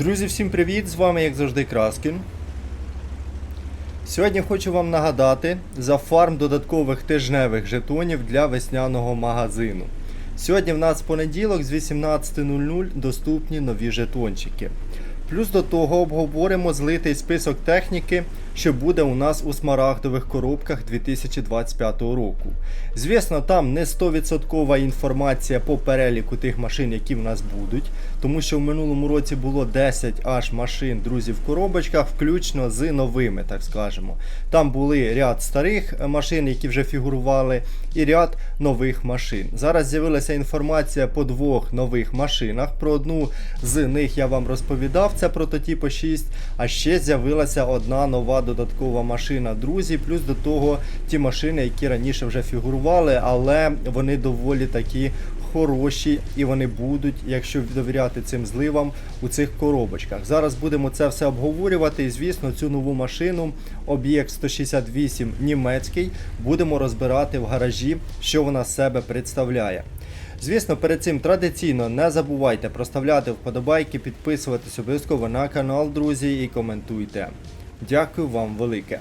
Друзі, всім привіт! З вами, як завжди, Краскін. Сьогодні хочу вам нагадати за фарм додаткових тижневих жетонів для весняного магазину. Сьогодні в нас понеділок з 18.00 доступні нові жетончики. Плюс до того обговоримо злитий список техніки, що буде у нас у смарагдових коробках 2025 року. Звісно, там не 100% інформація по переліку тих машин, які в нас будуть, тому що в минулому році було 10 аж машин, друзі, в коробочках, включно з новими, так скажемо. Там були ряд старих машин, які вже фігурували, і ряд нових машин. Зараз з'явилася інформація по двох нових машинах. Про одну з них я вам розповідав, це прототипу 6. А ще з'явилася одна нова додаткова машина, друзі. Плюс до того ті машини, які раніше вже фігурували, але вони доволі такі хороші і вони будуть, якщо довіряти цим зливам, у цих коробочках. Зараз будемо це все обговорювати. І звісно, цю нову машину, об'єкт 168 німецький, будемо розбирати в гаражі, що вона себе представляє. Звісно, перед цим традиційно не забувайте проставляти вподобайки, підписуватись обов'язково на канал, друзі, і коментуйте. Дякую вам велике.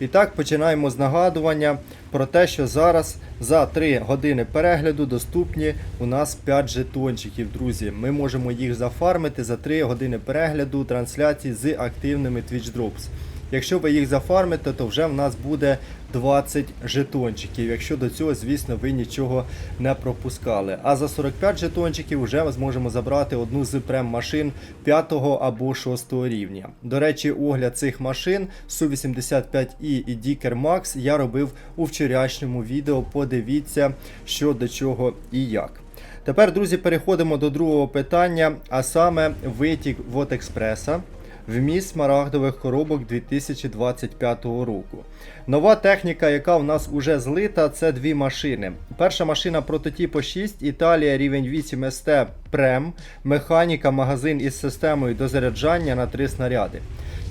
І так, починаємо з нагадування про те, що зараз за 3 години перегляду доступні у нас 5 жетончиків, друзі. Ми можемо їх зафармити за 3 години перегляду трансляцій з активними Twitch Drops. Якщо ви їх зафармите, то вже в нас буде 20 жетончиків. Якщо до цього, звісно, ви нічого не пропускали. А за 45 жетончиків вже ми зможемо забрати одну з прем-машин 5 або 6 рівня. До речі, огляд цих машин Су-85i і Dicker Max я робив у вчорашньому відео. Подивіться, що до чого і як. Тепер, друзі, переходимо до другого питання, а саме витік Вотекспреса. Вміст смарагдових коробок 2025 року. Нова техніка, яка в нас уже злита, це дві машини. Перша машина прототипу 6, Італія рівень 8 СТ Прем, механіка, магазин із системою дозаряджання на 3 снаряди.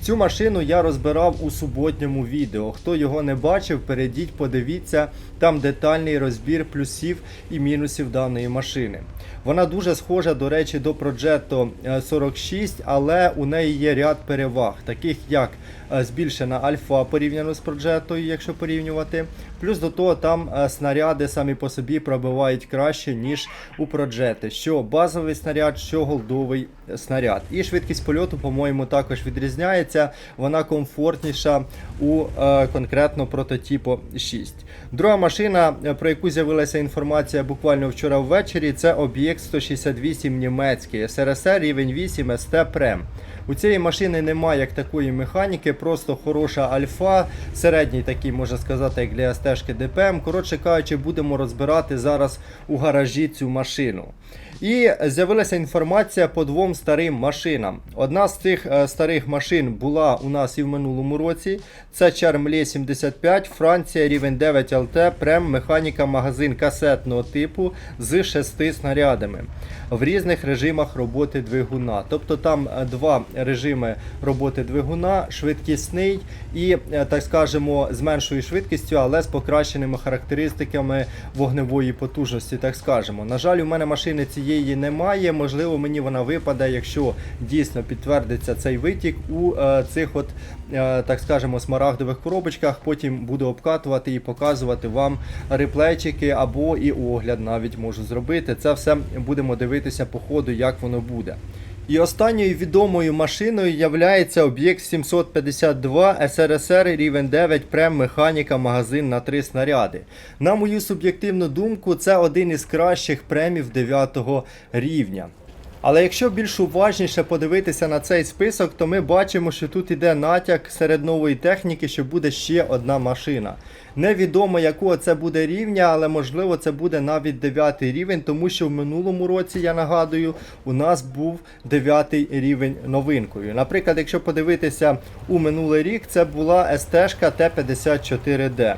Цю машину я розбирав у суботньому відео. Хто його не бачив, перейдіть, подивіться, там детальний розбір плюсів і мінусів даної машини. Вона дуже схожа, до речі, до Progetto 46, але у неї є ряд переваг, таких як е, збільшена альфа порівняно з Progetto, якщо порівнювати. Плюс до того там е, снаряди самі по собі пробивають краще, ніж у Progetto. Що базовий снаряд, що голдовий снаряд. І швидкість польоту, по-моєму, також відрізняється. Вона комфортніша у е, конкретно прототипу 6. Друга машина, е, про яку з'явилася інформація буквально вчора ввечері, це об'єкт 168 німецький, СРСР рівень 8 СТ Прем. У цієї машини немає як такої механіки, просто хороша альфа, середній такий, можна сказати, як для СТ-шки ДПМ. Коротше кажучи, будемо розбирати зараз у гаражі цю машину. І з'явилася інформація по двом старим машинам. Одна з цих е, старих машин була у нас і в минулому році. Це Charmley 75, Франція, рівень 9 ЛТ, прем, механіка, магазин касетного типу з 6 снарядами в різних режимах роботи двигуна. Тобто там е, два режими роботи двигуна, швидкісний і, е, так скажемо, з меншою швидкістю, але з покращеними характеристиками вогневої потужності, так скажемо. На жаль, у мене машини цієї немає. Можливо, мені вона випаде, якщо дійсно підтвердиться цей витік у е, цих от, е, так скажемо, смарагдових коробочках. Потім буду обкатувати і показувати вам реплейчики або і огляд навіть можу зробити. Це все будемо дивитися по ходу, як воно буде. І останньою відомою машиною являється об'єкт 752 СРСР рівень 9 прем механіка магазин на три снаряди. На мою суб'єктивну думку, це один із кращих премів 9 рівня. Але якщо більш уважніше подивитися на цей список, то ми бачимо, що тут іде натяк серед нової техніки, що буде ще одна машина. Невідомо якого це буде рівня, але можливо це буде навіть 9 рівень, тому що в минулому році, я нагадую, у нас був 9 рівень новинкою. Наприклад, якщо подивитися у минулий рік, це була ST Т-54D.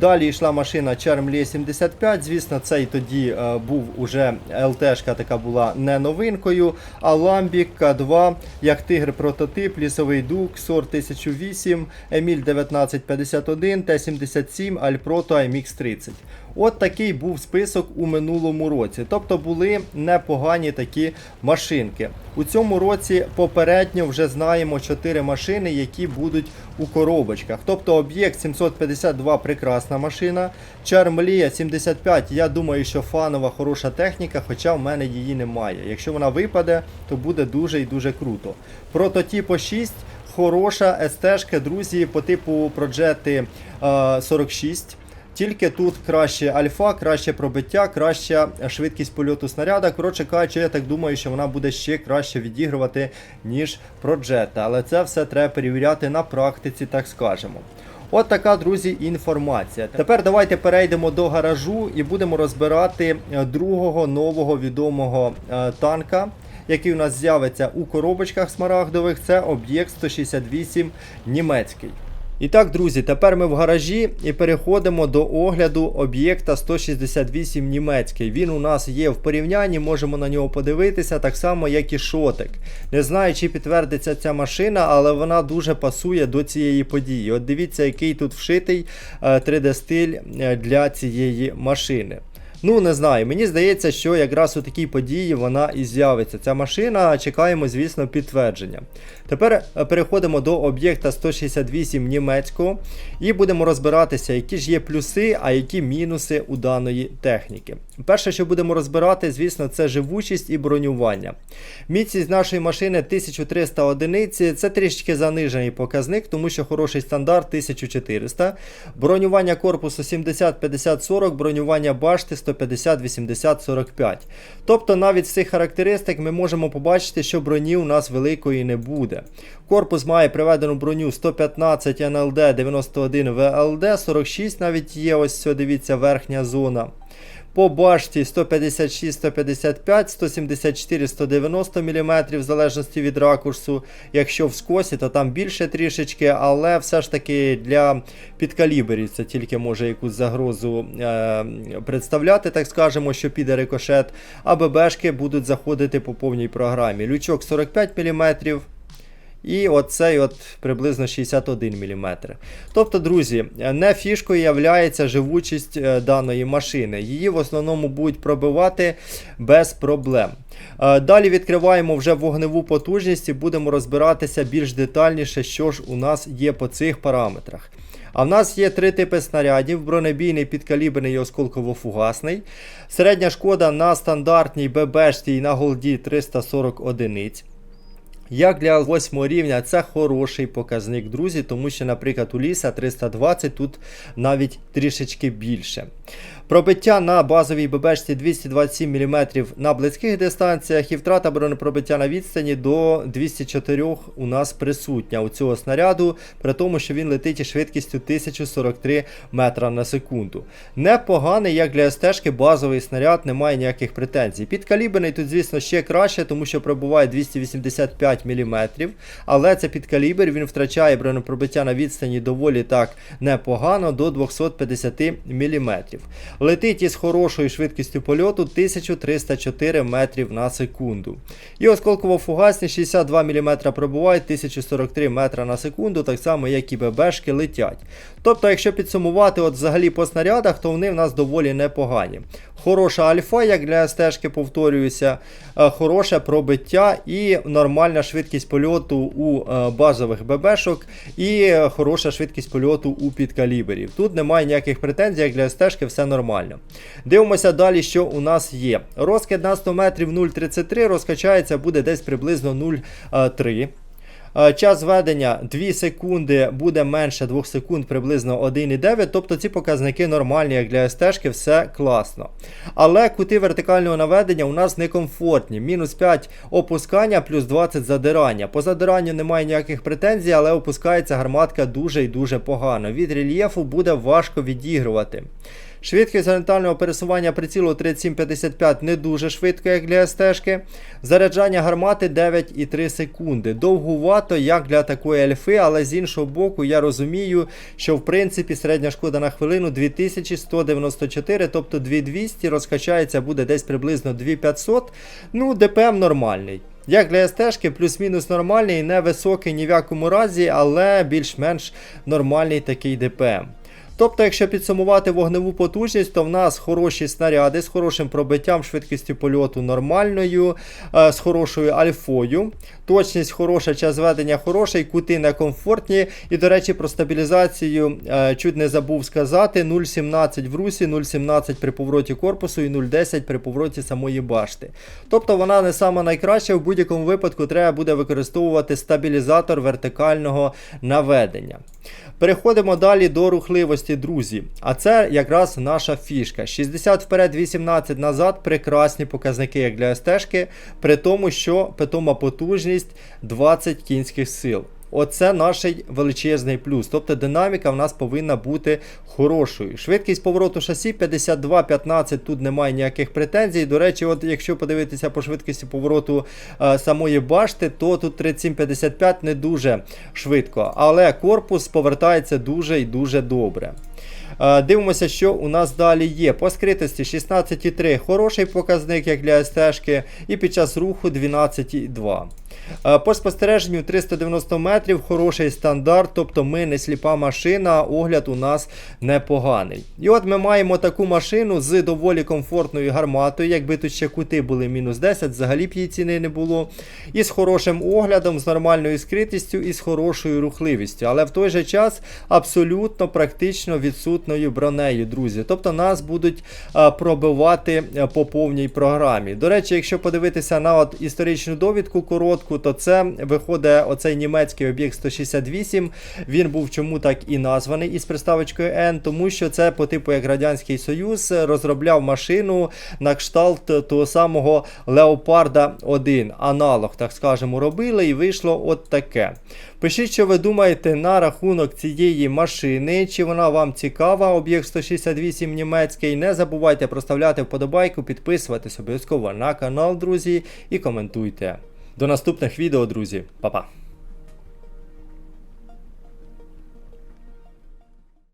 Далі йшла машина Charmley 75. Звісно, цей тоді е, був уже ЛТшка така була не новинкою. А Lambic К2, як тигр прототип, лісовий дух, SOR 1008, Еміль 1951, Т-77, Альпрото MX30. От такий був список у минулому році. Тобто були непогані такі машинки. У цьому році попередньо вже знаємо 4 машини, які будуть у коробочках. Тобто об'єкт 752 прекрасна машина. Чармлія 75, я думаю, що фанова хороша техніка, хоча в мене її немає. Якщо вона випаде, то буде дуже і дуже круто. Прототипо 6. Хороша СТ-шка, друзі, по типу Проджети 46. Тільки тут краще альфа, краще пробиття, краща швидкість польоту снаряда. Коротше кажучи, я так думаю, що вона буде ще краще відігрувати, ніж Проджета. Але це все треба перевіряти на практиці, так скажемо. От така, друзі, інформація. Тепер давайте перейдемо до гаражу і будемо розбирати е, другого нового відомого е, танка, який у нас з'явиться у коробочках смарагдових. Це об'єкт 168 німецький. І так, друзі, тепер ми в гаражі і переходимо до огляду об'єкта 168 німецький. Він у нас є в порівнянні, можемо на нього подивитися, так само, як і шотик. Не знаю, чи підтвердиться ця машина, але вона дуже пасує до цієї події. От дивіться, який тут вшитий 3D-стиль для цієї машини. Ну, не знаю, мені здається, що якраз у такій події вона і з'явиться. Ця машина, чекаємо, звісно, підтвердження. Тепер е, переходимо до об'єкта 168 німецького і будемо розбиратися, які ж є плюси, а які мінуси у даної техніки. Перше, що будемо розбирати, звісно, це живучість і бронювання. Міцність нашої машини 1300 одиниці, це трішки занижений показник, тому що хороший стандарт 1400. Бронювання корпусу 70-50-40, бронювання башти 150-80-45. Тобто навіть з цих характеристик ми можемо побачити, що броні у нас великої не буде. Корпус має приведену броню 115 НЛД 91 ВЛД, 46 навіть є, ось дивіться, верхня зона. По башті 156, 155, 174, 190 мм, в залежності від ракурсу. Якщо в скосі, то там більше трішечки, але все ж таки для підкаліберів це тільки може якусь загрозу е, представляти, так скажемо, що піде рикошет. А ББшки будуть заходити по повній програмі. Лючок 45 мм. І оцей от приблизно 61 мм. Тобто, друзі, не фішкою являється живучість е, даної машини. Її в основному будуть пробивати без проблем. Е, Далі відкриваємо вже вогневу потужність і будемо розбиратися більш детальніше, що ж у нас є по цих параметрах. А в нас є три типи снарядів: бронебійний, підкаліберний і осколково-фугасний. Середня шкода на стандартній ББшці і на голді 340 одиниць. Як для 8 рівня це хороший показник, друзі, тому що, наприклад, у ліса 320 тут навіть трішечки більше. Пробиття на базовій ББшці 227 мм на близьких дистанціях і втрата бронепробиття на відстані до 204 у нас присутня у цього снаряду, при тому, що він летить із швидкістю 1043 метра на секунду. Непоганий, як для СТ-шки, базовий снаряд, немає ніяких претензій. Підкаліберний тут, звісно, ще краще, тому що пробуває 285 мм, але це підкалібр, він втрачає бронепробиття на відстані доволі так непогано до 250 мм. Летить із хорошою швидкістю польоту 1304 метрів на секунду. І осколково-фугасні 62 мм пробувають 1043 метра на секунду, так само як і ББшки летять. Тобто, якщо підсумувати от взагалі по снарядах, то вони в нас доволі непогані. Хороша альфа, як для стежки, повторююся, е, хороше пробиття і нормальна швидкість польоту у е, базових ББшок, і хороша швидкість польоту у підкаліберів. Тут немає ніяких претензій, як для стежки, все нормально. Дивимося далі, що у нас є. Розкид на 100 метрів 0,33 розкачається, буде десь приблизно 0,3. Е, Час ведення 2 секунди буде менше 2 секунд, приблизно 1,9. Тобто ці показники нормальні, як для СТ-шки, все класно. Але кути вертикального наведення у нас некомфортні. Мінус 5 опускання, плюс 20 задирання. По задиранню немає ніяких претензій, але опускається гарматка дуже і дуже погано. Від рельєфу буде важко відігрувати. Швидкість горизонтального пересування прицілу 37,55 не дуже швидко, як для СТ-шки. Заряджання гармати 9,3 секунди. Довгувато, як для такої альфи, але з іншого боку, я розумію, що в принципі середня шкода на хвилину 2194, тобто 2200 розкачається буде десь приблизно 2500. Ну, ДПМ нормальний. Як для СТ-шки, плюс-мінус нормальний, не високий ні в якому разі, але більш-менш нормальний такий ДПМ. Тобто, якщо підсумувати вогневу потужність, то в нас хороші снаряди з хорошим пробиттям, швидкістю польоту нормальною, е, з хорошою альфою. Точність хороша, час зведення хороший, кути некомфортні. І, до речі, про стабілізацію е, чуть не забув сказати: 0,17 в русі, 0,17 при повороті корпусу і 0,10 при повороті самої башти. Тобто вона не сама найкраща, в будь-якому випадку треба буде використовувати стабілізатор вертикального наведення. Переходимо далі до рухливості, друзі. А це якраз наша фішка. 60 вперед, 18 назад. Прекрасні показники, як для СТ-шки, при тому, що питома потужність 20 кінських сил. Оце наш величезний плюс. Тобто динаміка в нас повинна бути хорошою. Швидкість повороту шасі 52-15, тут немає ніяких претензій. До речі, от якщо подивитися по швидкості повороту е, самої башти, то тут 37-55 не дуже швидко. Але корпус повертається дуже і дуже добре. Е, Дивимося, що у нас далі є. По скритості 16,3 хороший показник, як для СТ-шки, і під час руху 12,2. Е, По спостереженню 390 метрів, хороший стандарт, тобто ми не сліпа машина, огляд у нас непоганий. І от ми маємо таку машину з доволі комфортною гарматою. Якби тут ще кути були мінус 10, взагалі б її ціни не було. І з хорошим оглядом, з нормальною скритістю і з хорошою рухливістю. Але в той же час абсолютно практично відсутною бронею, друзі. Тобто нас будуть е, пробивати е, по повній програмі. До речі, якщо подивитися на от історичну довідку коротку, то це виходить оцей німецький об'єкт 168. Він був чому так і названий із приставочкою N, тому що це по типу як Радянський Союз розробляв машину на кшталт того самого Леопарда 1. Аналог, так скажемо, робили, і вийшло от таке. Пишіть, що ви думаєте на рахунок цієї машини, чи вона вам цікава, об'єкт 168 німецький. Не забувайте проставляти вподобайку, підписуватись обов'язково на канал, друзі, і коментуйте. До наступних відео, друзі. Па-па!